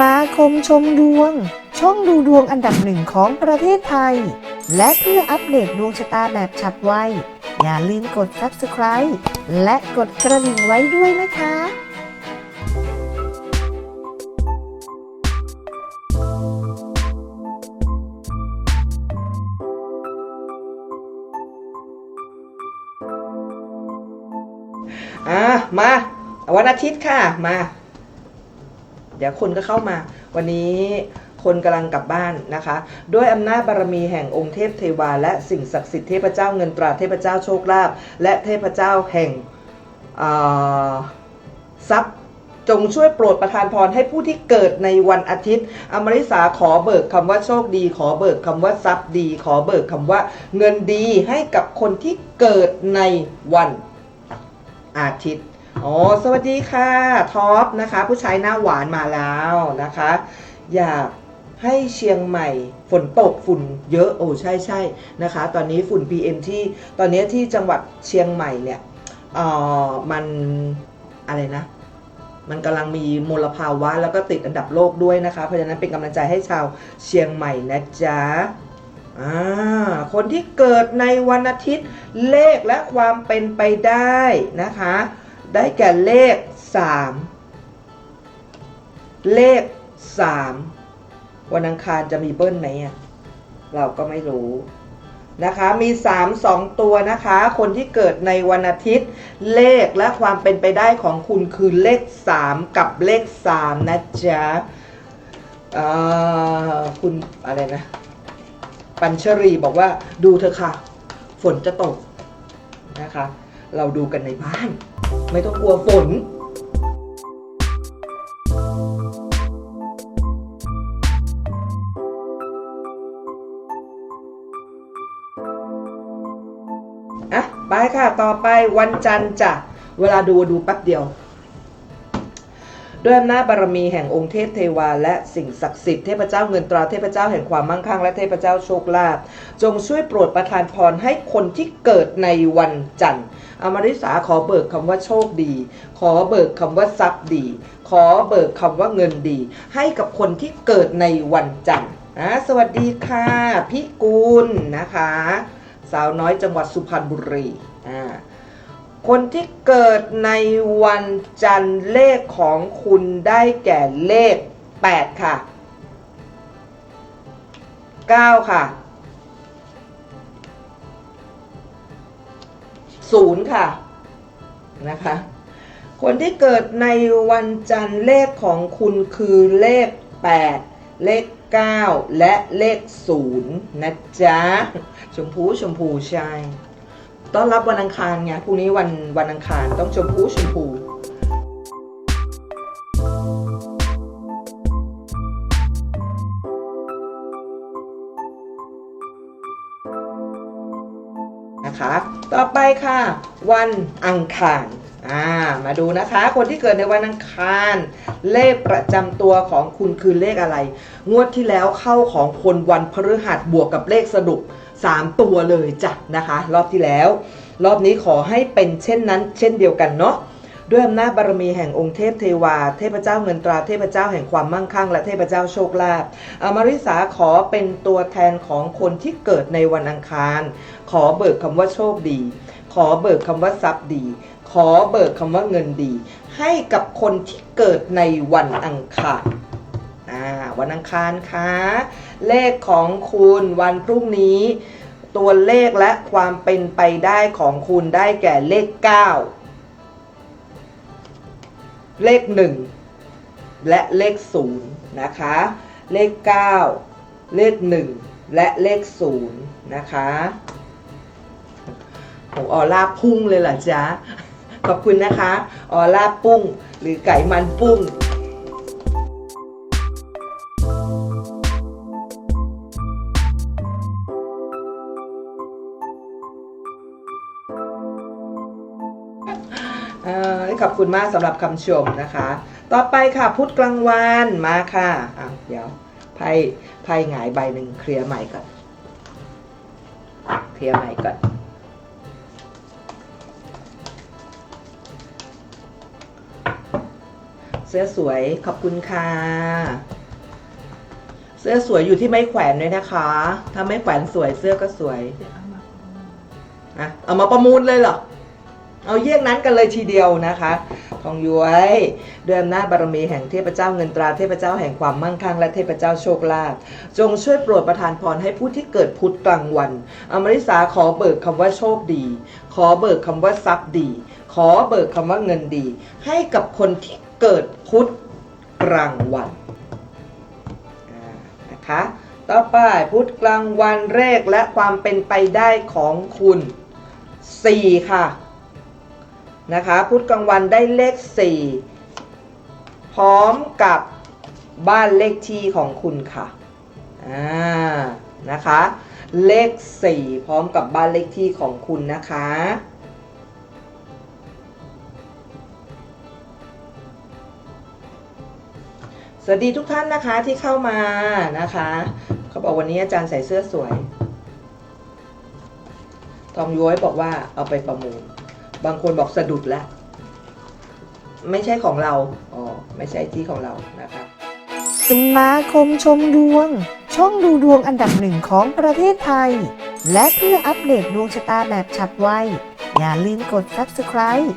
มาคมชมดวง ช่องดูดวงอันดับหนึ่งของประเทศไทย และเพื่ออัปเดตดวงชะตาแบบฉับไว อย่าลืมกด subscribe และกดกระดิ่งไว้ด้วยนะคะ อะมาวันอาทิตย์ค่ะมา เดี๋ยวคนก็เข้ามา วันนี้คนกำลังกลับบ้านนะคะ ด้วยอำนาจบารมีแห่งองค์เทพเทวา และสิ่งศักดิ์สิทธิ์เทพเจ้าเงินตราเทพเจ้าโชคลาภและเทพเจ้าแห่งทรัพย์จงช่วยโปรดประทานพรให้ผู้ที่เกิดในวันอาทิตย์ อมริสาขอเบิกคำว่าโชคดี ขอเบิกคำว่าทรัพย์ดี ขอเบิกคำว่าเงินดีให้กับคนที่เกิดในวันอาทิตย์ อ๋อสวัสดีค่ะท็อปนะคะ ผู้ชายหน้าหวานมาแล้วนะคะ อยากให้เชียงใหม่ฝนตกฝุ่นเยอะโอ้ใช่ใช่นะคะ ตอนนี้ฝุ่น PM ที่ตอนนี้ที่จังหวัดเชียงใหม่เนี่ยเอ่อมันอะไรนะ มันกำลังมีมลภาวะแล้วก็ติดอันดับโลกด้วยนะคะ เพราะฉะนั้นเป็นกำลังใจให้ชาวเชียงใหม่นะจ๊ะคนที่เกิดในวันอาทิตย์เลขและความเป็นไปได้นะคะ ได้แก่เลข 3 เลข 3 วันอังคารจะมีเบิ้ลไหมอะเราก็ไม่รู้นะคะมี 3 2 ตัวนะคะ คนที่เกิดในวันอาทิตย์ เลขและความเป็นไปได้ของคุณคือเลข 3 กับเลข 3 นะจ๊ะคุณอะไรนะ ปัญชรีบอกว่าดูเถอะค่ะ ฝนจะตกนะคะ เราดูกันในบ้าน ไม่ต้องกลัวฝน อะ ไปค่ะ ต่อไปวันจันทร์จ้ะ เวลาดูดูแป๊บเดียว ด้วยอำนาจบารมีแห่งองค์เทพเทวาและสิ่งศักดิ์สิทธิ์เทพเจ้าเงินตราเทพเจ้าแห่งความมั่งคั่งและเทพเจ้าโชคลาภจงช่วยโปรดประทานพรให้คนที่เกิดในวันจันทร์อมริสาขอเบิกคำว่าโชคดี ขอเบิกคำว่าทรัพย์ดี ขอเบิกคำว่าเงินดี ให้กับคนที่เกิดในวันจันทร์อะสวัสดีค่ะพี่กุลนะคะ สาวน้อยจังหวัดสุพรรณบุรีอ่า คนที่เกิดในวันจันทร์เลขของคุณได้แก่เลข 8 ค่ะ 9 ค่ะ 0 ค่ะ นะคะ คนที่เกิดในวันจันทร์เลขของคุณคือเลข 8 เลข 9 และเลข 0 นะจ๊ะ ชมพูชมพูใช่ ต้อนรับวันอังคารไงพรุ่งนี้วันวันอังคารต้องชมพูชมพูนะคะ ต่อไปค่ะ วันอังคารอ่ามาดูนะคะ คนที่เกิดในวันอังคาร เลขประจำตัวของคุณคือเลขอะไร งวดที่แล้วเข้าของคนวันพฤหัสบวกกับเลขสรุป 3 ตัวเลยจ้ะนะคะ รอบที่แล้ว รอบนี้ขอให้เป็นเช่นนั้น เช่นเดียวกันเนาะด้วยอำนาจบารมีแห่งองค์เทพเทวา เทพเจ้าเงินตรา เทพเจ้าแห่งความมั่งคั่ง และเทพเจ้าโชคลาภอมริสาขอเป็นตัวแทนของคนที่เกิดในวันอังคาร ขอเบิกคำว่าโชคดี ขอเบิกคำว่าทรัพย์ดี ขอเบิกคำว่าเงินดี ให้กับคนที่เกิดในวันอังคาร วันอังคารคะ เลขของคุณวันพรุ่งนี้ ตัวเลขและความเป็นไปได้ของคุณได้แก่เลข 9 เลข 1 และเลข 0 นะคะ เลข 9 เลข 1 และเลข 0 นะคะโอ้ออร่าพุ่งเลยเหรอจ๊ะ ขอบคุณนะคะ ออร่าปุ้ง หรือไก่มันปุ้ง ขอบคุณมากสำหรับคำชมนะคะ ต่อไปค่ะพุธกลางวันมาค่ะอะเดี๋ยวไพ่ไพ่หงายใบหนึ่งเคลียร์ใหม่ก่อนเคลียร์ใหม่ก่อนเสื้อสวยขอบคุณค่ะ เสื้อสวยอยู่ที่ไม้แขวนด้วยนะคะ ถ้าไม่แขวนสวยเสื้อก็สวยอะเอามาประมูลเลยเหรอ เอาเยี่ยงนั้นกันเลยทีเดียวนะคะทองย้วยด้วยอำนาจบารมีแห่งเทพเจ้าเงินตราเทพเจ้าแห่งความมั่งคั่งและเทพเจ้าโชคลาภจงช่วยโปรดประทานพรให้ผู้ที่เกิดพุธกลางวัน อมริสาขอเบิกคำว่าโชคดี ขอเบิกคำว่าทรัพย์ดี ขอเบิกคำว่าเงินดี ให้กับคนที่เกิดพุธกลางวันนะคะต่อไปพุธกลางวันเลขและความเป็นไปได้ของคุณ 4 ค่ะ นะคะพุธกลางวันได้เลข 4 พร้อมกับบ้านเลขที่ของคุณค่ะอ่านะคะเลข 4 พร้อมกับบ้านเลขที่ของคุณนะคะสวัสดีทุกท่านนะคะที่เข้ามานะคะ เขาบอกวันนี้อาจารย์ใส่เสื้อสวย ทองย้อยบอกว่าเอาไปประมูล บางคนบอกสะดุดแล้ว ไม่ใช่ของเราอ๋อไม่ใช่ที่ของเรานะครับสมาคมชมดวง ช่องดูดวงอันดับหนึ่งของประเทศไทย และเพื่ออัปเดตดวงชะตาแบบฉับไวอย่าลืมกด subscribe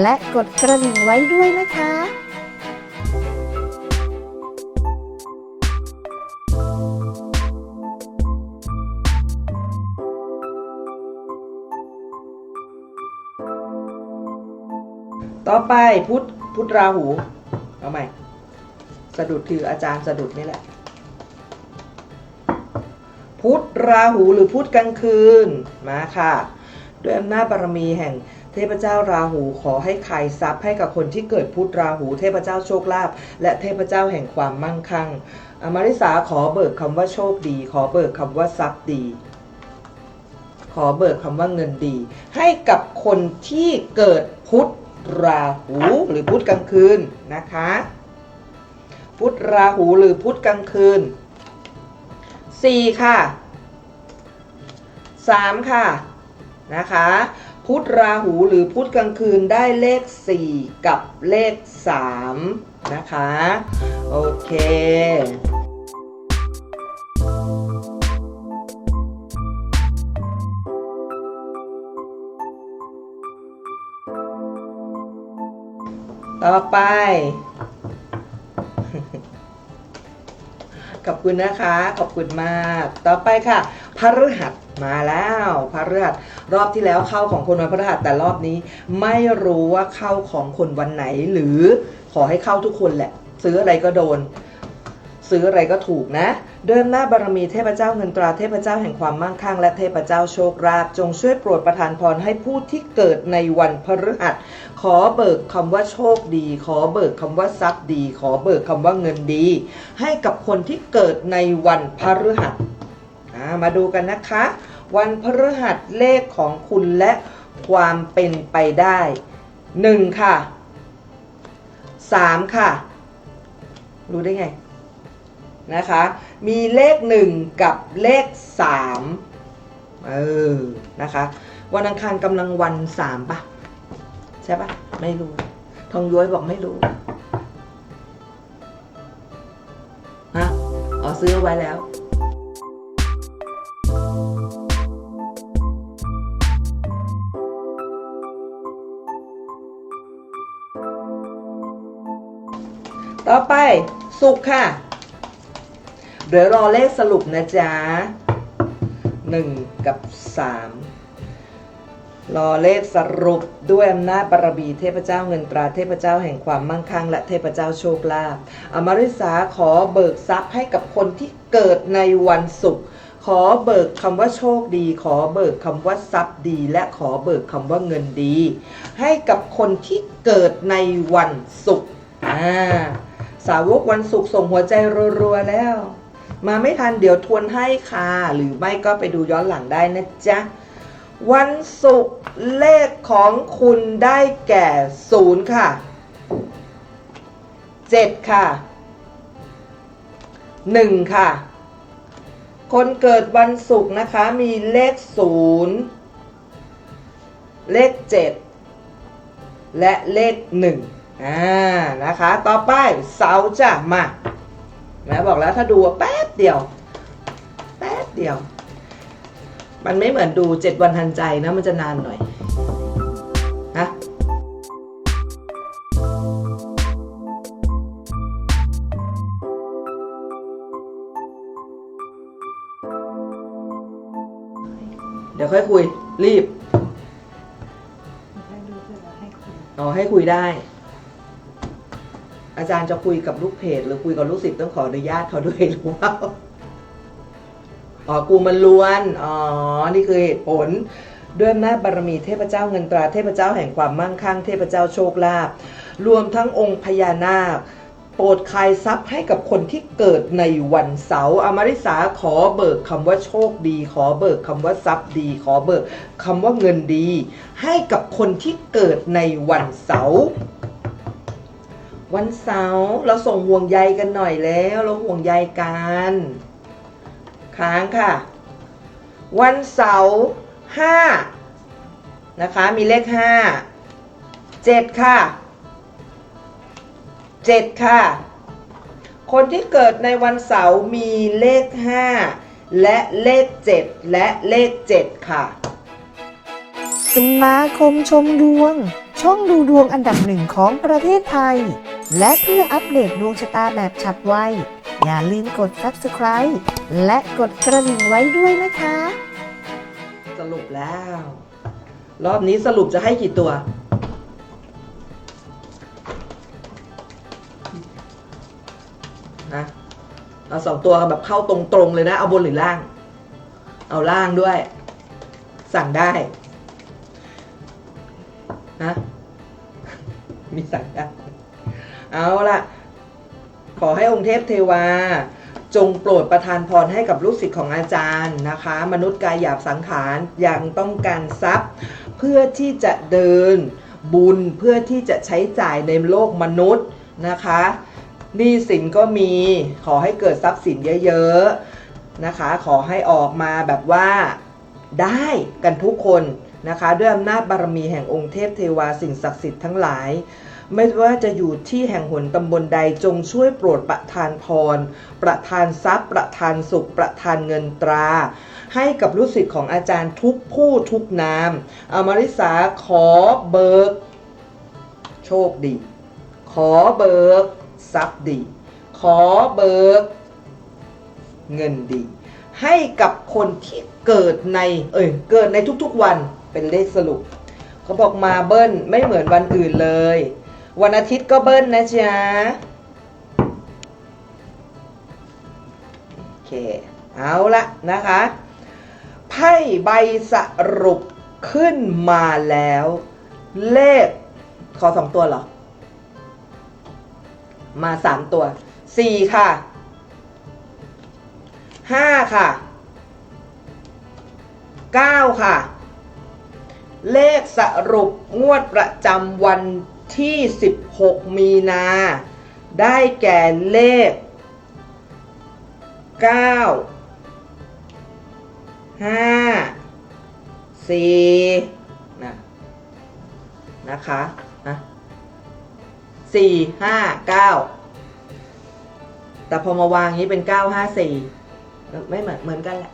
และกดกระดิ่งไว้ด้วยนะคะ ต่อไปพุทธพุทธราหู เอาใหม่ สะดุดคืออาจารย์สะดุดนี่แหละ พุทธราหูหรือพุทธกลางคืน มาค่ะ ด้วยอำนาจบารมีแห่งเทพเจ้าราหูขอให้ใครทรัพย์ให้กับคนที่เกิดพุทธราหู เทพเจ้าโชคลาภและเทพเจ้าแห่งความมั่งคั่ง อมริสาขอเบิกคำว่าโชคดี ขอเบิกคำว่าทรัพย์ดี ขอเบิกคำว่าเงินดี ให้กับคนที่เกิดพุธ ราหูหรือพุธกลางคืนนะคะ พุธราหูหรือพุธกลางคืน 4 ค่ะ 3 ค่ะนะคะ พุธราหูหรือพุธกลางคืนได้เลข 4 กับเลข 3 นะคะ โอเค ต่อไป ขอบคุณนะคะ ขอบคุณมาก ต่อไปค่ะพฤหัสมาแล้วพฤหัสรอบที่แล้วเข้าของคนวันพฤหัสแต่รอบนี้ ไม่รู้ว่าเข้าของคนวันไหน หรือขอให้เข้าทุกคนแหละ ซื้ออะไรก็โดน ซื้ออะไรก็ถูกนะด้วยอำนาจบารมีเทพเจ้าเงินตราเทพเจ้าแห่งความมั่งคั่งและเทพเจ้าโชคลาภจงช่วยโปรดประทานพรให้ผู้ที่เกิดในวันพฤหัส ขอเบิกคำว่าโชคดี ขอเบิกคำว่าทรัพย์ดี ขอเบิกคำว่าเงินดี ให้กับคนที่เกิดในวันพฤหัสมาดูกันนะคะ วันพฤหัสเลขของคุณและความเป็นไปได้หนึ่งค่ะสามค่ะ รู้ได้ไง นะคะ มีเลขหนึ่งกับเลขสามเออ นะคะ วันอังคารกำลังวันสามปะใช่ปะไม่รู้ ทองย้อยบอกไม่รู้ ฮะ อ๋อซื้อไว้แล้วต่อไปสุกค่ะ เดี๋ยวรอเลขสรุปนะจ๊ะหนึ่งกับสามรอเลขสรุปด้วยอำนาจบารมีเทพเจ้าเงินตราเทพเจ้าแห่งความมั่งคั่ง และเทพเจ้าโชคลาภอมริสาขอเบิกทรัพย์ให้กับคนที่เกิดในวันศุกร์ขอเบิกคำว่าโชคดี ขอเบิกคำว่าทรัพย์ดี และขอเบิกคำว่าเงินดี ให้กับคนที่เกิดในวันศุกร์อ่าสาวกวันศุกร์ส่งหัวใจรัวๆแล้ว มาไม่ทันเดี๋ยวทวนให้ค่ะ หรือไม่ก็ไปดูย้อนหลังได้นะจ๊ะ วันศุกร์เลขของคุณได้แก่ศูนย์ค่ะเจ็ดค่ะหนึ่งค่ะ คนเกิดวันศุกร์นะคะมีเลขศูนย์เลขเจ็ดและเลขหนึ่งอ่านะคะ ต่อไปเสาร์จ้ะมา แม่บอกแล้วถ้าดูแป๊บเดียว แป๊บเดียว มันไม่เหมือนดูเจ็ดวันทันใจนะ มันจะนานหน่อยฮะเดี๋ยวค่อยคุยรีบอ๋อให้คุยได้ อาจารย์จะคุยกับลูกเพจหรือคุยกับลูกศิษย์ต้องขออนุญาตเขาด้วยหรือเปล่าอ๋อกูมันล้วน อ๋อ นี่คือเหตุผล ด้วยอำนาจบารมีเทพเจ้าเงินตราเทพเจ้าแห่งความมั่งคั่ง เทพเจ้าโชคลาภรวมทั้งองค์พญานาค โปรดคายทรัพย์ให้กับคนที่เกิดในวันเสาร์อมริสาขอเบิกคำว่าโชคดี ขอเบิกคำว่าทรัพย์ดี ขอเบิกคำว่าเงินดี ให้กับคนที่เกิดในวันเสาร์ วันเสาร์เราส่งห่วงใยกันหน่อยแล้ว เราห่วงใยกันค้างค่ะ วันเสาร์ห้านะคะมีเลขห้าเจ็ดค่ะเจ็ดค่ะ คนที่เกิดในวันเสาร์มีเลขห้าและเลขเจ็ดและเลขเจ็ดค่ะสมาคมชมดวง ช่องดูดวงอันดับหนึ่งของประเทศไทย และเพื่ออัปเดตดวงชะตาแบบฉับไว อย่าลืมกด subscribe และกดกระดิ่งไว้ด้วยนะคะ สรุปแล้ว รอบนี้สรุปจะให้กี่ตัว นะเอาสองตัวแบบเข้าตรงๆเลยนะ เอาบนหรือล่าง เอาล่างด้วย สั่งได้ฮะมีสั่งได้ เอาละขอให้องค์เทพเทวา จงโปรดประทานพรให้กับลูกศิษย์ของอาจารย์นะคะ มนุษย์กายหยาบสังขารยังต้องการทรัพย์ เพื่อที่จะเดินบุญเพื่อที่จะใช้จ่ายในโลกมนุษย์นะคะหนี้สินก็มีขอให้เกิดทรัพย์สินเยอะๆนะคะ ขอให้ออกมาแบบว่าได้กันทุกคนนะคะ ด้วยอำนาจบารมีแห่งองค์เทพเทวาสิ่งศักดิ์สิทธิ์ทั้งหลาย ไม่ว่าจะอยู่ที่แห่งหนตำบลใดจงช่วยโปรดประทานพร ประทานทรัพย์ ประทานสุข ประทานเงินตรา ให้กับลูกศิษย์ของอาจารย์ทุกผู้ทุกนามอมริสาขอเบิก โชคดี ขอเบิกทรัพย์ดี ขอเบิก เงินดี ให้กับคนที่เกิดใน เอ้ยเกิดในทุกๆวันเป็นเลขสรุปเขาบอกมาเบิ้ลไม่เหมือนวันอื่นเลย วันอาทิตย์ก็เบิ้ลนะจ๊ะโอเค เอาละนะคะ ไพ่ใบสรุปขึ้นมาแล้ว เลข ขอสองตัวเหรอ มาสามตัวสี่ค่ะห้าค่ะเก้าค่ะ เลขสรุปงวดประจำวัน ที่ 16 มีนา ได้แก่เลข 9 5 4นะนะคะนะ4 5 9 แต่พอมาวางอย่างนี้เป็น 9 5 4 ไม่เหมือนเหมือนกันแหละ